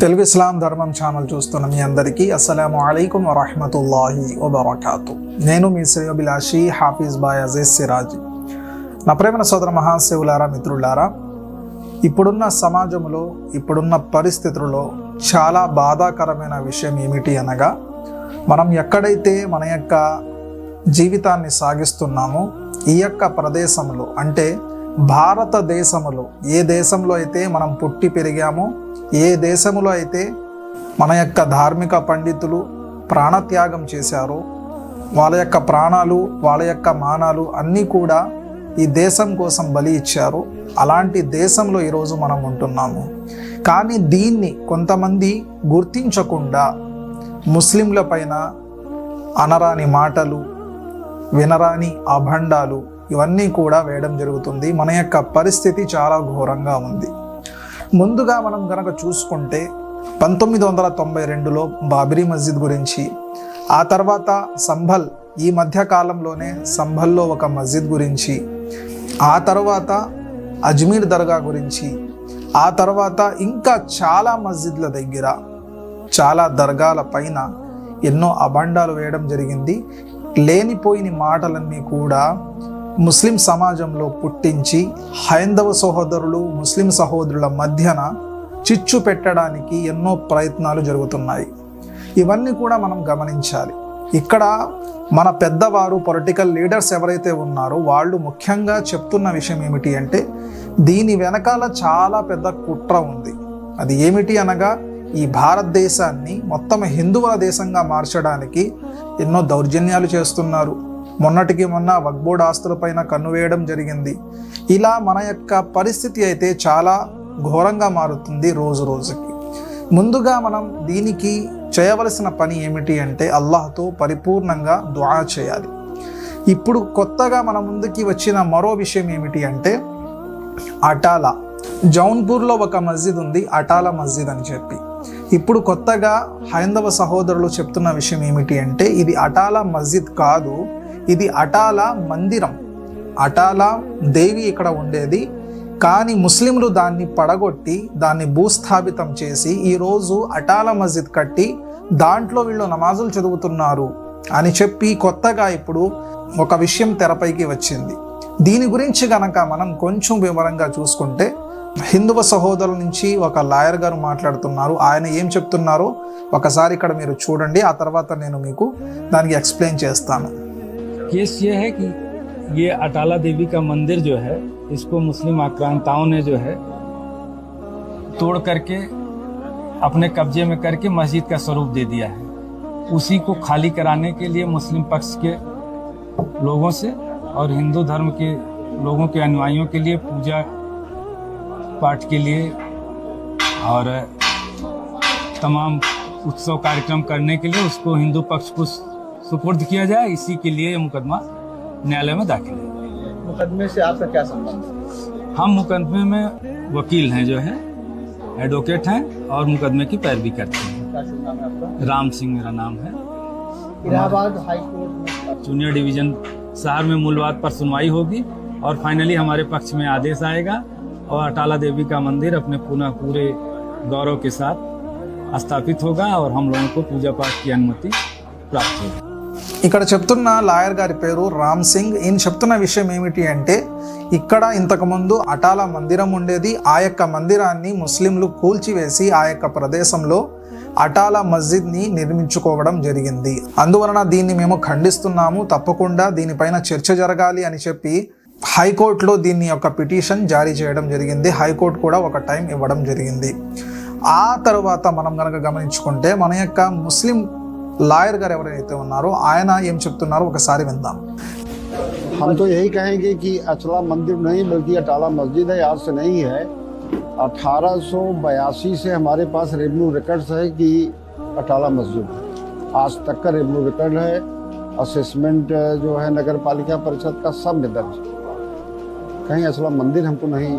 తెలుగు ఇస్లాం ధర్మం ఛానల్ చూస్తున్న మీ అందరికీ అస్సలం అయికం వరహమతుల్లాహి వబర్కాతు. నేను మీ శ్రేయోభిలాషి హాఫీజ్ బాయ్ అజీజ్ సిరాజ్. నా ప్రేమ సోదర మహాశివులారా మిత్రులారా ఇప్పుడున్న సమాజంలో ఇప్పుడున్న పరిస్థితుల్లో చాలా బాధాకరమైన విషయం ఏమిటి అనగా మనం ఎక్కడైతే మన యొక్క జీవితాన్ని సాగిస్తున్నామో ఈ యొక్క ప్రదేశంలో అంటే భారతదేశంలో ఏ దేశంలో అయితే మనం పుట్టి పెరిగామో ఏ దేశంలో అయితే మన యొక్క ధార్మిక పండితులు ప్రాణత్యాగం చేశారో వాళ్ళ యొక్క ప్రాణాలు వాళ్ళ యొక్క మానాలు అన్నీ కూడా ఈ దేశం కోసం బలి ఇచ్చారు. అలాంటి దేశంలో ఈరోజు మనం ఉంటున్నాము. కానీ దీన్ని కొంతమంది గుర్తించకుండా ముస్లింల పైన అనరాని మాటలు వినరాని అభండాలు ఇవన్నీ కూడా వేయడం జరుగుతుంది. మన యొక్క పరిస్థితి చాలా ఘోరంగా ఉంది. ముందుగా మనం కనుక చూసుకుంటే పంతొమ్మిది వందల తొంభై రెండులో బాబరీ మస్జిద్ గురించి ఆ తర్వాత సంభల్ ఈ మధ్య కాలంలోనే సంభల్లో ఒక మస్జిద్ గురించి ఆ తర్వాత అజ్మీర్ దర్గా గురించి ఆ తర్వాత ఇంకా చాలా మస్జిద్ల దగ్గర చాలా దర్గాల పైన ఎన్నో అబండాలు వేయడం జరిగింది. లేనిపోయిన మాటలన్నీ కూడా ముస్లిం సమాజంలో పుట్టించి హైందవ సహోదరులు ముస్లిం సహోదరుల మధ్యన చిచ్చు పెట్టడానికి ఎన్నో ప్రయత్నాలు జరుగుతున్నాయి. ఇవన్నీ కూడా మనం గమనించాలి. ఇక్కడ మన పెద్దవారు పొలిటికల్ లీడర్స్ ఎవరైతే ఉన్నారో వాళ్ళు ముఖ్యంగా చెప్తున్న విషయం ఏమిటి అంటే దీని వెనకాల చాలా పెద్ద కుట్ర ఉంది. అది ఏమిటి అనగా ఈ భారతదేశాన్ని మొత్తం హిందువుల దేశంగా మార్చడానికి ఎన్నో దౌర్జన్యాలు చేస్తున్నారు. మొన్నటికి మొన్న వక్బోర్డ్ ఆస్తులపైన కన్ను వేయడం జరిగింది. ఇలా మన యొక్క పరిస్థితి అయితే చాలా ఘోరంగా మారుతుంది రోజు రోజుకి. ముందుగా మనం దీనికి చేయవలసిన పని ఏమిటి అంటే అల్లాహ్తో పరిపూర్ణంగా దుఆ చేయాలి. ఇప్పుడు కొత్తగా మన ముందుకి వచ్చిన మరో విషయం ఏమిటి అంటే అటాలా. జౌన్పూర్లో ఒక మస్జిద్ ఉంది అటాలా మస్జిద్ అని చెప్పి. ఇప్పుడు కొత్తగా హైందవ సహోదరులు చెప్తున్న విషయం ఏమిటి అంటే ఇది అటాలా మస్జిద్ కాదు ఇది అటాలా మందిరం. అటాలా దేవి ఇక్కడ ఉండేది. కానీ ముస్లింలు దాన్ని పడగొట్టి దాన్ని భూస్థాపితం చేసి ఈరోజు అటాల మస్జిద్ కట్టి దాంట్లో వీళ్ళు నమాజులు చదువుతున్నారు అని చెప్పి కొత్తగా ఇప్పుడు ఒక విషయం తెరపైకి వచ్చింది. దీని గురించి గనక మనం కొంచెం వివరంగా చూసుకుంటే హిందువ సహోదరుల నుంచి ఒక లాయర్ గారు మాట్లాడుతున్నారు. ఆయన ఏం చెప్తున్నారో ఒకసారి ఇక్కడ మీరు చూడండి. ఆ తర్వాత నేను మీకు దానికి ఎక్స్ప్లెయిన్ చేస్తాను. केस ये है कि ये अटाला देवी का मंदिर जो है, इसको मुस्लिम आक्रांताओं ने जो है तोड़ करके अपने कब्जे में करके मस्जिद का स्वरूप दे दिया है। उसी को खाली कराने के लिए मुस्लिम पक्ष के लोगों से और हिंदू धर्म के लोगों के अनुयायियों के लिए पूजा पाठ के लिए और तमाम उत्सव कार्यक्रम करने के लिए उसको हिंदू पक्ष को सुपुर्द किया जाए इसी के लिए मुकदमा न्यायालय में दाखिल है। मुकदमे से आपका क्या संबंध? है हम मुकदमे में वकील हैं जो है एडवोकेट हैं और मुकदमे की पैरवी करते हैं। नाम है राम सिंह मेरा नाम है। Allahabad high court junior division शहर में मूलवाद पर सुनवाई होगी और फाइनली हमारे पक्ष में आदेश आएगा और अटाला देवी का मंदिर अपने पुनः पूरे गौरव के साथ स्थापित होगा और हम लोगों को पूजा पाठ की अनुमति प्राप्त होगी। ఇక్కడ చెప్తున్న లాయర్ గారి పేరు రామ్ సింగ్. ఈయన చెప్తున్న విషయం ఏమిటి అంటే ఇక్కడ ఇంతకుముందు అటాల మందిరం ఉండేది. ఆ యొక్క మందిరాన్ని ముస్లింలు కూల్చివేసి ఆ యొక్క ప్రదేశంలో అటాల మస్జిద్ని నిర్మించుకోవడం జరిగింది. అందువలన దీన్ని మేము ఖండిస్తున్నాము. తప్పకుండా దీనిపైన చర్చ జరగాలి అని చెప్పి హైకోర్టులో దీన్ని యొక్క పిటిషన్ జారీ చేయడం జరిగింది. హైకోర్టు కూడా ఒక టైం ఇవ్వడం జరిగింది. ఆ తర్వాత మనం కనుక గమనించుకుంటే మన యొక్క ముస్లిం లాయర్ గారు ఎవరైతే ఉన్నారో ఆయన ఏం చెప్తున్నారో ఒకసారి విందాం हम तो यही कहेंगे कि अचला मंदिर नहीं बल्कि अटाला मस्जिद है आज से नहीं है 1882 से हमारे पास रेवेन्यू रिकॉर्ड्स है कि अटाला मस्जिद है आज तक का रेवेन्यू रिकॉर्ड है असेसमेंट जो है नगर पालिका परिषद का सब में दर्ज है। कहीं असला मंदिर हमको नहीं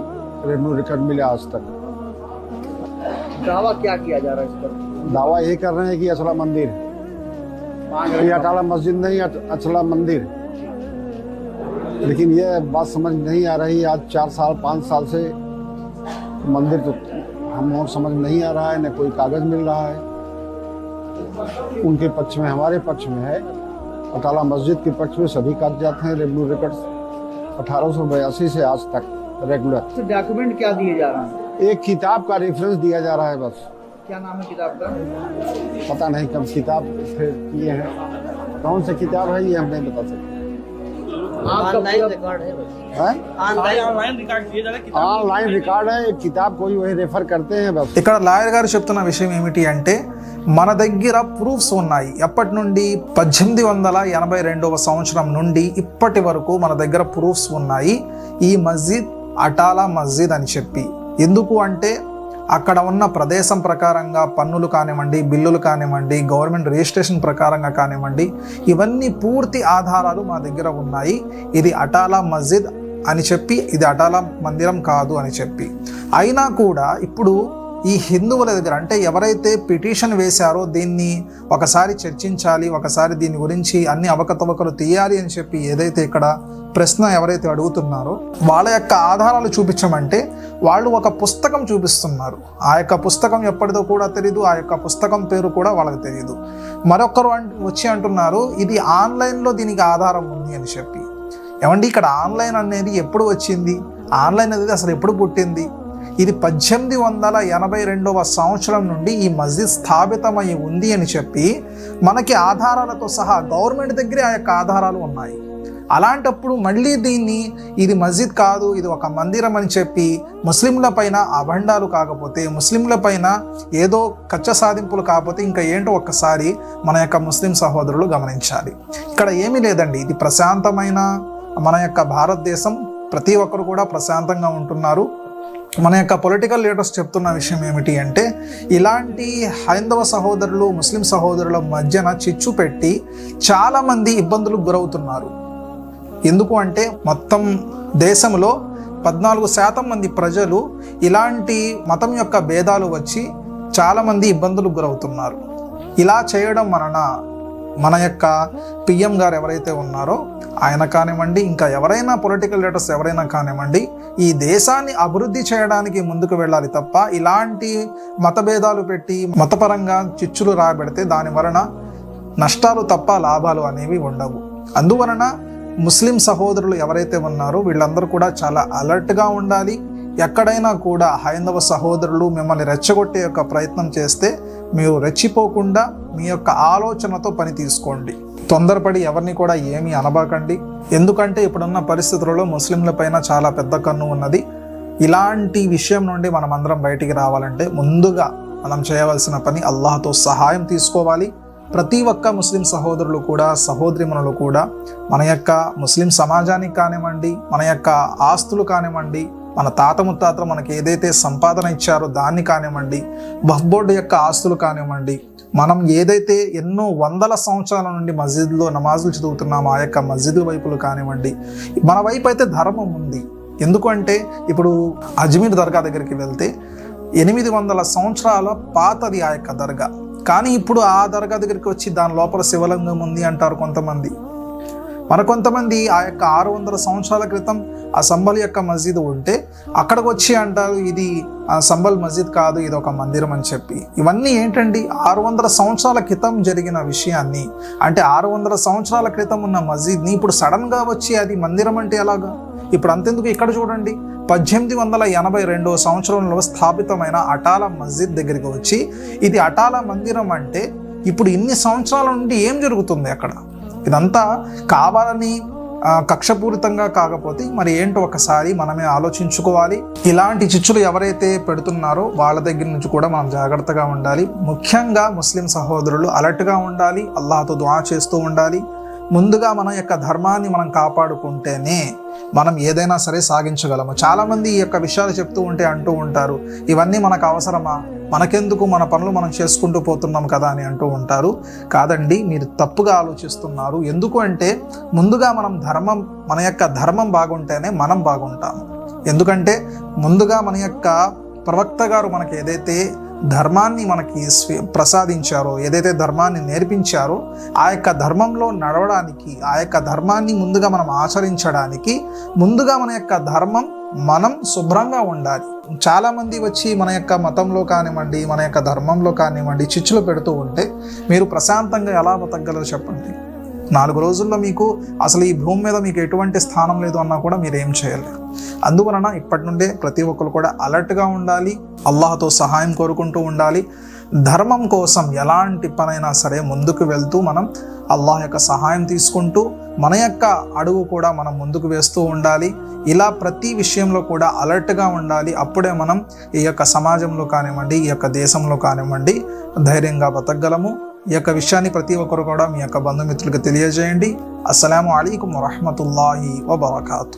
रेवेन्यू रिकॉर्ड मिला आज तक दावा क्या किया जा रहा है इस पर दावा ये कर रहे हैं कि असला मंदिर है ये अटाला मस्जिद नहीं अचला मंदिर। लेकिन ये बात समझ नहीं आ रही आज चार साल पाँच साल से मंदिर तो हम हम और समझ नहीं आ रहा है न कोई कागज़ मिल रहा है। उनके पक्ष में हमारे पक्ष में है। अटाला मस्जिद के पक्ष में सभी कागजात हैं रेवेन्यू रिकॉर्ड अठारह से आज तक रेगुलर तो डॉक्यूमेंट क्या दिए जा रहे हैं? एक किताब का रेफरेंस दिया जा रहा है बस। क्या नाम है किताब का पता नहीं कब किताब फिर किए हैं कौन सी किताब है ये हम नहीं बता सकते आपका पूरा- रिकॉर्ड है बस हैं? ऑनलाइन रिकॉर्ड किया जा रहा है ऑनलाइन रिकॉर्ड है एक किताब कोई वही रेफर करते हैं बस ఇక్కడ లాయర్ గారు చెప్తున్న విషయం ఏమిటి అంటే మన దగ్గర ప్రూఫ్స్ ఉన్నాయి ఎప్పటి నుండి పద్దెనిమిది వందల ఎనభై రెండవ సంవత్సరం నుండి ఇప్పటి వరకు మన దగ్గర ప్రూఫ్స్ ఉన్నాయి ఈ మస్జిద్ అటాలా మస్జిద్ అని చెప్పి ఎందుకు అంటే అక్కడ ఉన్న ప్రదేశం ప్రకారంగా పన్నులు కానివ్వండి బిల్లులు కానివ్వండి గవర్నమెంట్ రిజిస్ట్రేషన్ ప్రకారంగా కానివ్వండి ఇవన్నీ పూర్తి ఆధారాలు మా దగ్గర ఉన్నాయి. ఇది అటాలా మస్జిద్ అని చెప్పి ఇది అటాలా మందిరం కాదు అని చెప్పి. అయినా కూడా ఇప్పుడు ఈ హిందువుల దగ్గర అంటే ఎవరైతే పిటిషన్ వేశారో దీన్ని ఒకసారి చర్చించాలి ఒకసారి దీని గురించి అన్ని అవకతవకలు తీయాలి అని చెప్పి ఏదైతే ఇక్కడ ప్రశ్న ఎవరైతే అడుగుతున్నారో వాళ్ళ యొక్క ఆధారాలు చూపించమంటే వాళ్ళు ఒక పుస్తకం చూపిస్తున్నారు. ఆ యొక్క పుస్తకం ఎప్పటిదో కూడా తెలియదు ఆ యొక్క పుస్తకం పేరు కూడా వాళ్ళకి తెలియదు మరొకరు అన్- వచ్చి అంటున్నారు ఇది ఆన్లైన్లో దీనికి ఆధారం ఉంది అని చెప్పి. ఏమండి ఇక్కడ ఆన్లైన్ అనేది ఎప్పుడు వచ్చింది? ఆన్లైన్ అనేది అసలు ఎప్పుడు పుట్టింది? ఇది పద్దెనిమిది వందల ఎనభై రెండవ సంవత్సరం నుండి ఈ మస్జిద్ స్థాపితమై ఉంది అని చెప్పి మనకి ఆధారాలతో సహా గవర్నమెంట్ దగ్గరే ఆ యొక్క ఆధారాలు ఉన్నాయి. అలాంటప్పుడు మళ్ళీ దీన్ని ఇది మస్జిద్ కాదు ఇది ఒక మందిరం అని చెప్పి ముస్లింల పైన అభండాలు కాకపోతే ముస్లింల పైన ఏదో కచ్చ సాధింపులు కాకపోతే ఇంకా ఏంటో ఒక్కసారి మన యొక్క ముస్లిం సహోదరులు గమనించాలి. ఇక్కడ ఏమీ లేదండి ఇది ప్రశాంతమైన మన యొక్క భారతదేశం. ప్రతి ఒక్కరు కూడా ప్రశాంతంగా ఉంటున్నారు. మన యొక్క పొలిటికల్ లీడర్స్ చెప్తున్న విషయం ఏమిటి అంటే ఇలాంటి హైందవ సహోదరులు ముస్లిం సహోదరుల మధ్యన చిచ్చు పెట్టి చాలామంది ఇబ్బందులకు గురవుతున్నారు. ఎందుకు అంటే మొత్తం దేశంలో పద్నాలుగు శాతం మంది ప్రజలు ఇలాంటి మతం యొక్క భేదాలు వచ్చి చాలామంది ఇబ్బందులకు గురవుతున్నారు. ఇలా చేయడం వలన మన యొక్క పిఎం గారు ఎవరైతే ఉన్నారో ఆయన కానివ్వండి ఇంకా ఎవరైనా పొలిటికల్ లీడర్స్ ఎవరైనా కానివ్వండి ఈ దేశాన్ని అభివృద్ధి చేయడానికి ముందుకు వెళ్ళాలి తప్ప ఇలాంటి మతభేదాలు పెట్టి మతపరంగా చిచ్చులు రాబెడితే దాని వలన నష్టాలు తప్ప లాభాలు అనేవి ఉండవు. అందువలన ముస్లిం సహోదరులు ఎవరైతే ఉన్నారో వీళ్ళందరూ కూడా చాలా అలర్ట్గా ఉండాలి. ఎక్కడైనా కూడా హైందవ సహోదరులు మిమ్మల్ని రెచ్చగొట్టే యొక్క ప్రయత్నం చేస్తే మీరు రెచ్చిపోకుండా మీ యొక్క ఆలోచనతో పని తీసుకోండి. తొందరపడి ఎవరిని కూడా ఏమీ అనబాకండి. ఎందుకంటే ఇప్పుడున్న పరిస్థితులలో ముస్లింల పైన చాలా పెద్ద కన్ను ఉన్నది. ఇలాంటి విషయం నుండి మనం అందరం బయటికి రావాలంటే ముందుగా మనం చేయవలసిన పని అల్లాహతో సహాయం తీసుకోవాలి. ప్రతి ఒక్క ముస్లిం సహోదరులు కూడా సహోదరిమనులు కూడా మన యొక్క ముస్లిం సమాజానికి కానివ్వండి మన యొక్క ఆస్తులు కానివ్వండి మన తాత ముత్తాతలు మనకి ఏదైతే సంపాదన ఇచ్చారో దాన్ని కానివ్వండి వక్ఫ్ బోర్డు యొక్క ఆస్తులు కానివ్వండి మనం ఏదైతే ఎన్నో వందల సంవత్సరాల నుండి మస్జిద్లో నమాజులు చదువుతున్నామో ఆ యొక్క మస్జిద్ల వైపులు కానివ్వండి మన వైపు అయితే ధర్మం ఉంది. ఎందుకంటే ఇప్పుడు అజ్మీర్ దర్గా దగ్గరికి వెళ్తే ఎనిమిది వందల సంవత్సరాల పాతది ఆ యొక్క దర్గా. కానీ ఇప్పుడు ఆ దర్గా దగ్గరికి వచ్చి దాని లోపల శివలింగం ఉంది అంటారు కొంతమంది. మరికొంతమంది ఆ యొక్క ఆరు వందల సంవత్సరాల క్రితం ఆ సంబల్ యొక్క మస్జిద్ ఉంటే అక్కడికి వచ్చి అంటారు ఇది ఆ సంబల్ మస్జిద్ కాదు ఇది ఒక మందిరం అని చెప్పి. ఇవన్నీ ఏంటండి? ఆరు వందల సంవత్సరాల క్రితం జరిగిన విషయాన్ని. అంటే ఆరు వందల సంవత్సరాల క్రితం ఉన్న మస్జిద్ని ఇప్పుడు సడన్గా వచ్చి అది మందిరం అంటే ఎలాగా? ఇప్పుడు అంతెందుకు ఇక్కడ చూడండి. పద్దెనిమిది వందల ఎనభై రెండో సంవత్సరంలో స్థాపితమైన అటాల మస్జిద్ దగ్గరికి వచ్చి ఇది అటాల మందిరం అంటే ఇప్పుడు ఇన్ని సంవత్సరాల నుండి ఏం జరుగుతుంది అక్కడ? ఇదంతా కావాలని కక్షపూరితంగా కాకపోతే మరి ఏంటో ఒకసారి మనమే ఆలోచించుకోవాలి. ఇలాంటి చిచ్చులు ఎవరైతే పెడుతున్నారో వాళ్ళ దగ్గర నుంచి కూడా మనం జాగ్రత్తగా ఉండాలి. ముఖ్యంగా ముస్లిం సహోదరులు అలర్ట్గా ఉండాలి. అల్లాహతో దువా చేస్తూ ఉండాలి. ముందుగా మన యొక్క ధర్మాన్ని మనం కాపాడుకుంటేనే మనం ఏదైనా సరే సాగించగలము. చాలామంది ఈ యొక్క విషయాలు చెప్తూ ఉంటే అంటూ ఉంటారు ఇవన్నీ మనకు అవసరమా? మనకెందుకు మన పనులు మనం చేసుకుంటూ పోతున్నాం కదా? అని అంటూ ఉంటారు. కాదండి మీరు తప్పుగా ఆలోచిస్తున్నారు. ఎందుకు అంటే ముందుగా మనం ధర్మం మన యొక్క ధర్మం బాగుంటేనే మనం బాగుంటాము. ఎందుకంటే ముందుగా మన యొక్క ప్రవక్త గారు మనకి ఏదైతే ధర్మాన్ని మనకి స్వీ- ప్రసాదించారో ఏదైతే ధర్మాన్ని నేర్పించారో ఆ యొక్క ధర్మంలో నడవడానికి ఆ యొక్క ధర్మాన్ని ముందుగా మనం ఆచరించడానికి ముందుగా మన యొక్క ధర్మం మనం శుభ్రంగా ఉండాలి. చాలామంది వచ్చి మన యొక్క మతంలో కానివ్వండి మన యొక్క ధర్మంలో కానివ్వండి చిచ్చులు పెడుతూ ఉంటే మీరు ప్రశాంతంగా ఎలా బతకగలరు చెప్పండి. నాలుగు రోజుల్లో మీకు అసలు ఈ భూమి మీద మీకు ఎటువంటి స్థానం లేదు అన్నా కూడా మీరు ఏం చేయలేరు. అందువలన ఇప్పటి నుండే ప్రతి ఒక్కరు కూడా అలర్ట్గా ఉండాలి అల్లాహతో సహాయం కోరుకుంటూ ఉండాలి. ధర్మం కోసం ఎలాంటి పనైనా సరే ముందుకు వెళ్తూ మనం అల్లాహ్ యొక్క సహాయం తీసుకుంటూ మన యొక్క అడుగు కూడా మనం ముందుకు వేస్తూ ఉండాలి. ఇలా ప్రతి విషయంలో కూడా అలర్ట్గా ఉండాలి. అప్పుడే మనం ఈ యొక్క సమాజంలో కానివ్వండి ఈ యొక్క దేశంలో కానివ్వండి ధైర్యంగా బతకగలము. ఈ యొక్క విషయాన్ని ప్రతి ఒక్కరు కూడా మీ యొక్క బంధుమిత్రులకు తెలియజేయండి. అస్సలం అయికం వరహమతుల్లాహి వబర్కాతు.